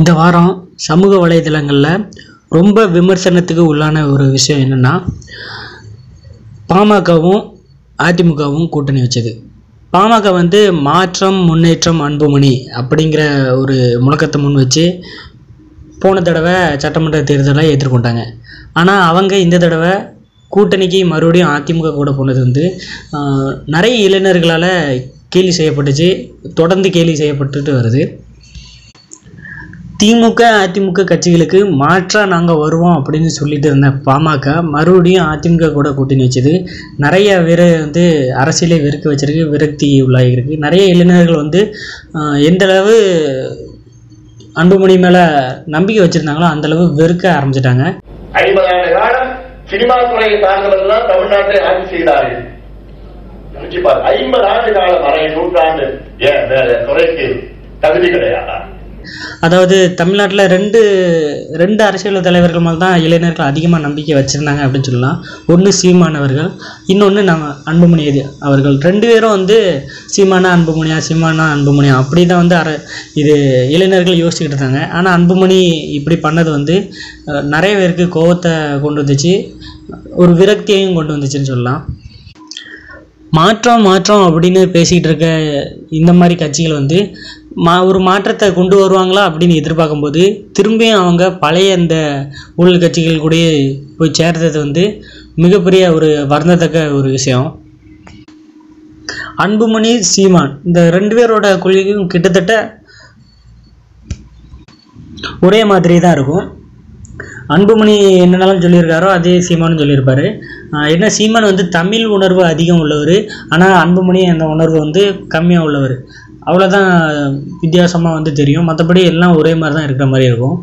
இந்த வாரம் சமூக வலைதளங்களில் ரொம்ப விமர்சனத்துக்கு உள்ளான ஒரு விஷயம் என்னென்னா பாமகவும் அதிமுகவும் கூட்டணி வச்சது. பாமக வந்து மாற்றம் முன்னேற்றம் அன்புமணி அப்படிங்கிற ஒரு முழக்கத்தை முன் வச்சு போன தடவை சட்டமன்ற தேர்தலை எதிர்கொண்டாங்க. ஆனால் அவங்க இந்த தடவை கூட்டணிக்கு மறுபடியும் அதிமுக கூட போனது வந்து நிறைய இளைஞர்களால் கேலி செய்யப்பட்டுச்சு தொடர்ந்து கேலி செய்யப்பட்டுட்டு வருது. திமுக அதிமுக கட்சிகளுக்கு மாற்றாக நாங்கள் வருவோம் அப்படின்னு சொல்லிட்டு இருந்த பாமக மறுபடியும் அதிமுக கூட கூட்டணி வச்சது. நிறைய பேர் வந்து அரசியலே வெறுக்க வச்சிருக்கு விரக்தி உள்ளாகிருக்கு நிறைய இளைஞர்கள் வந்து எந்தளவு அன்புமணி மேலே நம்பிக்கை வச்சுருந்தாங்களோ அந்தளவு வெறுக்க ஆரம்பிச்சிட்டாங்க. ஐம்பது ஆண்டு காலம் சினிமா துறையை சார்ந்தவர்கள் தான் தமிழ்நாட்டை ஆட்சி செய்தார்கள். ஐம்பது ஆண்டு காலம் அரை நூற்றாண்டு ஏன் வேற துறைக்கு தகுதி கிடையாதா? அதாவது தமிழ்நாட்டில் ரெண்டு ரெண்டு அரசியல் தலைவர்கள் மேலே தான் இளைஞர்கள் அதிகமாக நம்பிக்கை வச்சுருந்தாங்க அப்படின்னு சொல்லலாம். ஒன்று சீமான் அவர்கள் இன்னொன்று நம்ம அன்புமணி அவர்கள். ரெண்டு பேரும் வந்து சீமானா அன்புமணியா சீமானா அன்புமணியா அப்படி தான் வந்து அர இது இளைஞர்கள் யோசிச்சுக்கிட்டு இருந்தாங்க. ஆனால் அன்புமணி இப்படி பண்ணது வந்து நிறைய பேருக்கு கோபத்தை கொண்டு வந்துச்சு. ஒரு விரக்தியையும் கொண்டு வந்துச்சுன்னு சொல்லலாம். மாற்றம் மாற்றம் அப்படின்னு பேசிக்கிட்டு இருக்க இந்த மாதிரி கட்சிகள் வந்து மா ஒரு மாற்றத்தை கொண்டு வருவாங்களா அப்படின்னு எதிர்பார்க்கும்போது திரும்பியும் அவங்க பழைய அந்த ஊழல் கட்சிகள் கூட போய் சேர்ந்தது வந்து மிகப்பெரிய ஒரு வருந்தத்தக்க ஒரு விஷயம். அன்புமணி சீமான் இந்த ரெண்டு பேரோட கொள்கையும் கிட்டத்தட்ட ஒரே மாதிரி தான் இருக்கும். அன்புமணி என்னென்னாலும் சொல்லியிருக்காரோ அதே சீமானும் சொல்லியிருப்பாரு. என்ன சீமான் வந்து தமிழ் உணர்வு அதிகம் உள்ளவர் ஆனால் அன்புமணி அந்த உணர்வு வந்து கம்மியாக உள்ளவர். அவ்வளோதான் வித்தியாசமாக வந்து தெரியும். மற்றபடி எல்லாம் ஒரே மாதிரி தான் இருக்கிற மாதிரி இருக்கும்.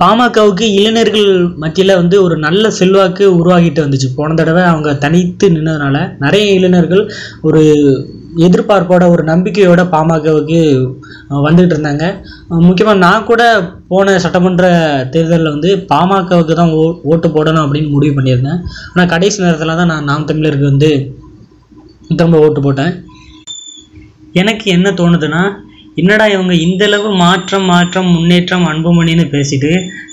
பாமகவுக்கு இளைஞர்கள் மத்தியில் வந்து ஒரு நல்ல செல்வாக்கு உருவாகிட்டு வந்துச்சு. போன தடவை அவங்க தனித்து நின்றதுனால நிறைய இளைஞர்கள் ஒரு எதிர்பார்ப்போட ஒரு நம்பிக்கையோட பாமகவுக்கு வந்துகிட்டு இருந்தாங்க. முக்கியமாக நான் கூட போன சட்டமன்ற தேர்தலில் வந்து பாமகவுக்கு தான் ஓ ஓட்டு போடணும் அப்படின்னு முடிவு பண்ணியிருந்தேன். ஆனால் கடைசி நேரத்தில் தான் நான் நாம் தமிழருக்கு வந்து திரும்ப ஓட்டு போட்டேன். எனக்கு என்ன தோணுதுன்னா என்னடா இவங்க இந்தளவு மாற்றம் மாற்றம் முன்னேற்றம் அன்புமணின்னு பேசிட்டு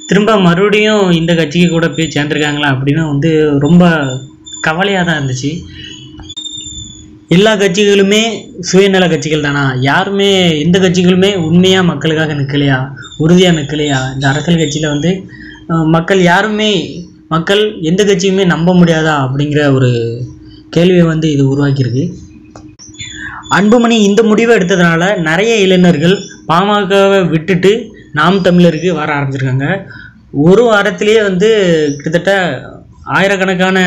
திரும்ப மறுபடியும் இந்த கட்சிக்கு கூட போய் சேர்ந்துருக்காங்களா அப்படின்னு வந்து ரொம்ப கவலையாக தான் இருந்துச்சு. எல்லா கட்சிகளுமே சுயநல கட்சிகள் தானா? யாருமே எந்த கட்சிகளுமே உண்மையாக மக்களுக்காக நிற்கலையா உறுதியாக நிற்கலையா இந்த அரசியல் கட்சியில் வந்து மக்கள் யாருமே மக்கள் எந்த கட்சியுமே நம்ப முடியாதா அப்படிங்கிற ஒரு கேள்வியை வந்து இது உருவாக்கியிருக்கு. அன்புமணி இந்த முடிவை எடுத்ததுனால நிறைய இளைஞர்கள் பாமகவை விட்டுட்டு நாம் தமிழருக்கு வர ஆரம்பிச்சிருக்காங்க. ஒரு வாரத்திலேயே வந்து கிட்டத்தட்ட ஆயிரக்கணக்கான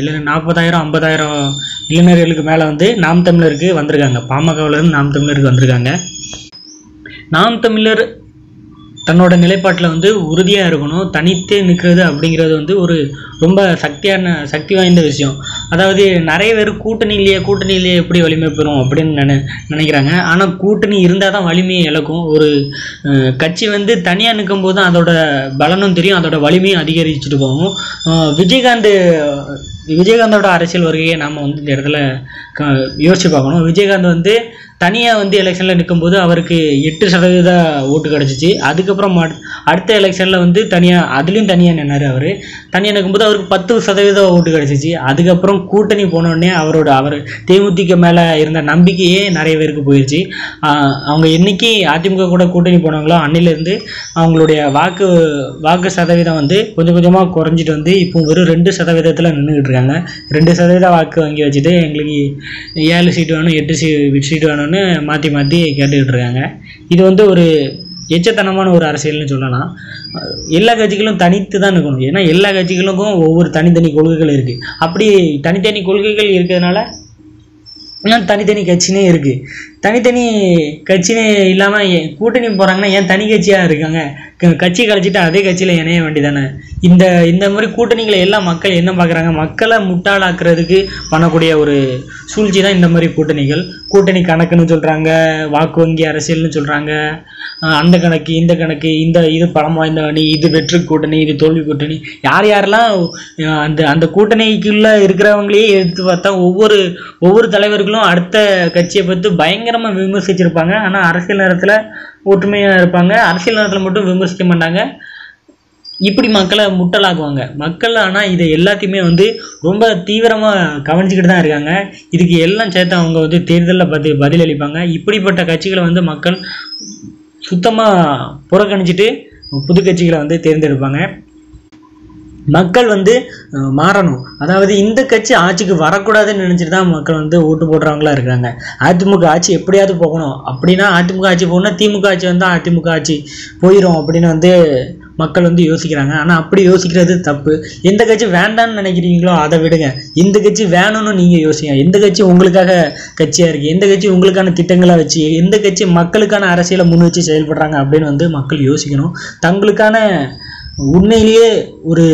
இளைஞர் நாற்பதாயிரம் ஐம்பதாயிரம் இளைஞர்களுக்கு மேலே வந்து நாம் தமிழருக்கு வந்திருக்காங்க. பாமகவிலேருந்து நாம் தமிழருக்கு வந்திருக்காங்க. நாம் தமிழர் தன்னோட நிலைப்பாட்டில் வந்து உறுதியாக இருக்கணும். தனித்தே நிற்கிறது அப்படிங்கிறது வந்து ஒரு ரொம்ப சக்தியான சக்தி வாய்ந்த விஷயம். அதாவது நிறைய பேர் கூட்டணியிலேயே கூட்டணியிலேயே எப்படி வலிமை பெறும் அப்படின்னு நினை நினைக்கிறாங்க. ஆனால் கூட்டணி இருந்தால் தான் வலிமையை இழக்கும். ஒரு கட்சி வந்து தனியாக நிற்கும் போது அதோட பலனும் தெரியும் அதோட வலிமையும் அதிகரிச்சுட்டு போகும். விஜயகாந்த் விஜயகாந்தோட அரசியல் வருகையை நாம் வந்து இந்த இடத்துல க யோசிச்சு பார்க்கணும். விஜயகாந்த் வந்து தனியாக வந்து எலெக்ஷனில் நிற்கும்போது அவருக்கு எட்டு சதவீத ஓட்டு கிடச்சிச்சு. அதுக்கப்புறம் அடுத்த எலெக்ஷனில் வந்து தனியாக அதுலேயும் தனியாக நின்னார் அவர். தனியாக நிற்கும்போது அவருக்கு பத்து சதவீத ஓட்டு கிடச்சிச்சு. அதுக்கப்புறம் கூட்டணி போனோடனே அவரோட அவர் தேமுதிக மேலே இருந்த நம்பிக்கையே நிறைய பேருக்கு போயிடுச்சு அவங்க என்னைக்கு அதிமுக கூட கூட்டணி போனாங்களோ அன்னிலேருந்து அவங்களுடைய வாக்கு வாக்கு சதவீதம் வந்து கொஞ்சம் கொஞ்சமாக குறைஞ்சிட்டு வந்து இப்போ வெறும் ரெண்டு சதவீதத்தில் நின்றுக்கிட்டு இருக்காங்க. ரெண்டு சதவீத வாக்கு வாங்கி வச்சுட்டு எங்களுக்கு ஏழு சீட்டு வேணும் எட்டு சீ சீட்டு வேணும்னு மாற்றி மாற்றி கேட்டுக்கிட்டு இருக்காங்க இது வந்து ஒரு எச்சத்தனமான ஒரு அரசியல்னு சொல்லலாம். எல்லா கட்சிகளும் தனித்து தான் இருக்கணும். ஏன்னா எல்லா கட்சிகளுக்கும் ஒவ்வொரு தனித்தனி கொள்கைகள் இருக்குது அப்படி தனித்தனி கொள்கைகள் இருக்கிறதுனால தனித்தனி கட்சினே இருக்குது தனித்தனி கட்சினே இல்லாமல் கூட்டணி போகிறாங்கன்னா ஏன் தனி கட்சியாக இருக்காங்க? க- கட்சி கழிச்சிட்டு அதே கட்சியில் இணைய வேண்டியதானே? இந்த இந்த மாதிரி கூட்டணிகளை எல்லாம் மக்கள் என்ன பார்க்குறாங்க மக்களை முட்டாளாக்குறதுக்கு பண்ணக்கூடிய ஒரு சூழ்ச்சி தான் இந்த மாதிரி கூட்டணிகள். கூட்டணி கணக்குன்னு சொல்கிறாங்க வாக்கு வங்கி அரசியல்னு சொல்கிறாங்க அந்த கணக்கு இந்த கணக்கு இந்த இது பலம் வாய்ந்த அணி இது வெற்றி கூட்டணி இது தோல்வி கூட்டணி. யார் யாரெல்லாம் அந்த அந்த கூட்டணிக்குள்ளே இருக்கிறவங்களையே எடுத்து பார்த்தா ஒவ்வொரு ஒவ்வொரு தலைவர்களும் அடுத்த கட்சியை பற்றி பயங்கர பயங்கரமாக விமர்சிச்சிருப்பாங்க. ஆனால் அரசியல் நேரத்தில் ஒற்றுமையாக இருப்பாங்க. அரசியல் நேரத்தில் மட்டும் விமர்சிக்க மாட்டாங்க. இப்படி மக்களை முட்டலாக்குவாங்க. மக்கள் ஆனால் இதை எல்லாத்தையுமே வந்து ரொம்ப தீவிரமாக கவனிச்சுக்கிட்டு தான் இருக்காங்க. இதுக்கு எல்லாம் சேர்த்து அவங்க வந்து தேர்தலில் பதி பதிலளிப்பாங்க. இப்படிப்பட்ட கட்சிகளை வந்து மக்கள் சுத்தமாக புறக்கணிச்சிட்டு புது கட்சிகளை வந்து தேர்ந்தெடுப்பாங்க. மக்கள் வந்து மாறணும். அதாவது இந்த கட்சி ஆட்சிக்கு வரக்கூடாதுன்னு நினச்சிட்டு தான் மக்கள் வந்து ஓட்டு போடுறவங்களா இருக்காங்க அதிமுக ஆட்சி எப்படியாவது போகணும். அப்படின்னா அதிமுக ஆட்சி போகணும்னா திமுக ஆட்சி வந்தால் அதிமுக ஆட்சி போயிடும் அப்படின்னு வந்து மக்கள் வந்து யோசிக்கிறாங்க. ஆனால் அப்படி யோசிக்கிறது தப்பு. எந்த கட்சி வேண்டாம்னு நினைக்கிறீங்களோ அதை விடுங்க. இந்த கட்சி வேணும்னு நீங்கள் யோசிங்க. எந்த கட்சி உங்களுக்காக கட்சியாக இருக்குது எந்த கட்சி உங்களுக்கான திட்டங்களை வச்சு எந்த கட்சி மக்களுக்கான அரசியலை முன் வச்சு செயல்படுறாங்க அப்படின்னு வந்து மக்கள் யோசிக்கணும். தங்களுக்கான உண்மையிலேயே ஒரு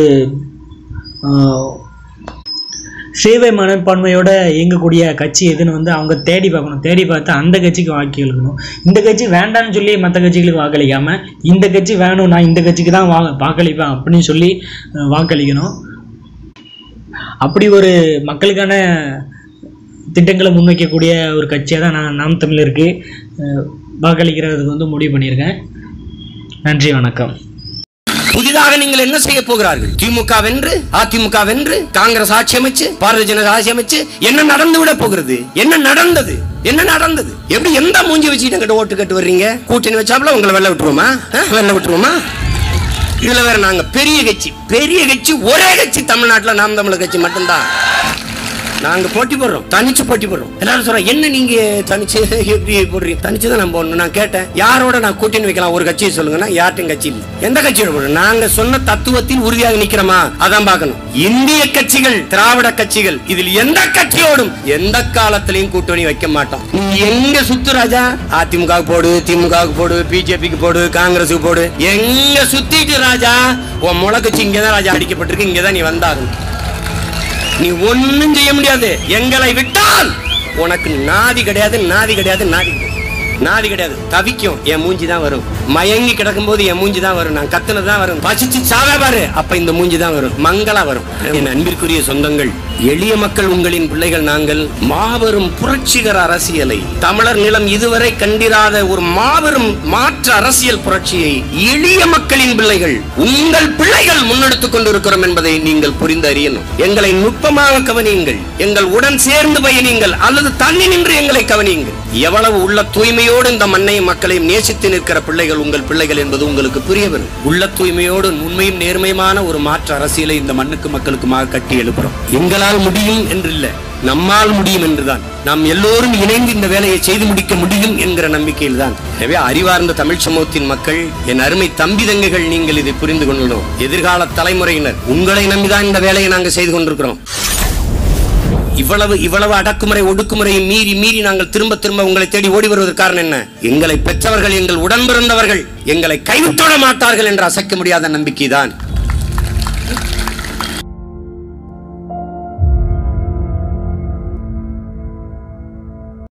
சேவை மனப்பான்மையோட இயங்கக்கூடிய கட்சி எதுன்னு வந்து அவங்க தேடி பார்க்கணும். தேடி பார்த்து அந்த கட்சிக்கு வாக்களிக்கணும் இந்த கட்சி வேண்டாம்னு சொல்லி மற்ற கட்சிகளுக்கு வாக்களிக்காம இந்த கட்சி வேணும் நான் இந்த கட்சிக்கு தான் வா வாக்களிப்பேன் அப்படின்னு சொல்லி வாக்களிக்கணும். அப்படி ஒரு மக்களுக்கான திட்டங்களை முன்வைக்கக்கூடிய ஒரு கட்சியாக தான் நான் நாம் தமிழருக்கு வாக்களிக்கிறதுக்கு வந்து முடிவு பண்ணியிருக்கேன். நன்றி வணக்கம். புதிதாக நீங்கள் என்ன செய்ய போகிறார்கள்? திமுக வென்று அதிமுக வென்று காங்கிரஸ் ஆட்சி அமைச்சு பாரதிய ஜனதா ஆட்சி அமைச்சு என்ன நடந்து விட போகிறது? என்ன நடந்தது? என்ன நடந்தது? எப்படி எந்த மூஞ்சி வச்சுட்டு எங்கிட்ட ஓட்டு கட்டு வர்றீங்க? கூட்டணி வச்சாப்புல உங்களை வெள்ள விட்டுருவோமா? வெள்ள விட்டுருவோமா? இதுல வேற நாங்க பெரிய கட்சி பெரிய கட்சி ஒரே கட்சி தமிழ்நாட்டுல நாம் தமிழர் கட்சி மட்டும்தான். நாங்க போட்டி போடுறோம். தனிச்சு போட்டி போடுறோம். எல்லாரும் சொல்றோம் என்ன நீங்க தனிச்சு எப்படி போடுறீங்க? தனிச்சு தான் நான் போடணும். நான் கேட்டேன் யாரோட நான் கூட்டணி வைக்கலாம்? ஒரு கட்சியை சொல்லுங்கன்னா யார்ட்டும் கட்சி இல்லை. எந்த கட்சியோட போடுறோம்? நாங்க சொன்ன தத்துவத்தில் உறுதியாக நிக்கிறோமா? அதான் பார்க்கணும். இந்திய கட்சிகள் திராவிட கட்சிகள் இதில் எந்த கட்சியோடும் எந்த காலத்திலையும் கூட்டணி வைக்க மாட்டோம். நீ எங்க சுத்து ராஜா? அதிமுக போடு திமுக போடு பிஜேபிக்கு போடு காங்கிரஸுக்கு போடு. எங்க சுத்திட்டு ராஜா? உன் முளக்கட்சி இங்கதான் ராஜா. அடிக்கப்பட்டிருக்கு இங்கதான் நீ வந்தாகணும். நீ ஒன்னும் செய்ய முடியாது. எங்களை விட்டால் உனக்கு நாதி கிடையாது நாதி கிடையாது நாதி நாதி கிடையாது. தவிக்கும். என் மூஞ்சி தான் வரும். மயங்கி கிடக்கும் போது என் மூஞ்சி தான் வரும். நான் கத்துனது தான் வரும். பசிச்சு சாவே பாரு. அப்ப இந்த மூஞ்சி தான் வரும். மங்களா வரும். என் அன்பிற்குரிய சொந்தங்கள். எளிய மக்கள் உங்களின் பிள்ளைகள் நாங்கள் மாபெரும் புரட்சிகர அரசியலை தமிழர் நிலம் இதுவரை கண்டிராத ஒரு மாபெரும் மாற்று அரசியல் புரட்சியை எளிய மக்களின் பிள்ளைகள் உங்கள் பிள்ளைகள் முன்னெடுத்துக் கொண்டிருக்கிறோம் என்பதை நீங்கள் புரிந்து அறியணும். எங்களை நுட்பமாக கவனியுங்கள். எங்கள் உடன் சேர்ந்து பயணியுங்கள். அல்லது தண்ணி நின்று எங்களை கவனியுங்கள். எவ்வளவு உள்ள தூய்மையோடு இந்த மண்ணையும் மக்களையும் நேசித்து நிற்கிற பிள்ளைகள் உங்கள் பிள்ளைகள் என்பது உங்களுக்கு புரிய வரும் உள்ள தூய்மையோடு உண்மையும் நேர்மையுமான ஒரு மாற்று அரசியலை இந்த மண்ணுக்கு மக்களுக்குமாக கட்டி எழுப்புறோம். எங்களால் முடியும் என்றில்லை. நம்மால் முடியும் என்றுதான். நாம் எல்லோரும் இணைந்து இந்த வேலையை செய்து முடிக்க முடியும் என்கிற நம்பிக்கையில் தான் எனவே அறிவார்ந்த தமிழ் சமூகத்தின் மக்கள் என் அருமை தம்பி தங்கைகள் நீங்கள் இதை புரிந்து கொள்ளணும். எதிர்கால தலைமுறையினர் உங்களை நம்பிதான் இந்த வேலையை நாங்கள் செய்து கொண்டிருக்கிறோம். இவ்வளவு இவ்வளவு அடக்குமுறை ஒடுக்குமுறையை மீறி மீறி நாங்கள் திரும்ப திரும்ப உங்களை தேடி ஓடி வருவதற்கு காரணம் என்ன? எங்களை பெற்றவர்கள் எங்கள் உடன் பிறந்தவர்கள் எங்களை கைவிட்டுவிட மாட்டார்கள் என்று அசைக்க முடியாத நம்பிக்கை தான்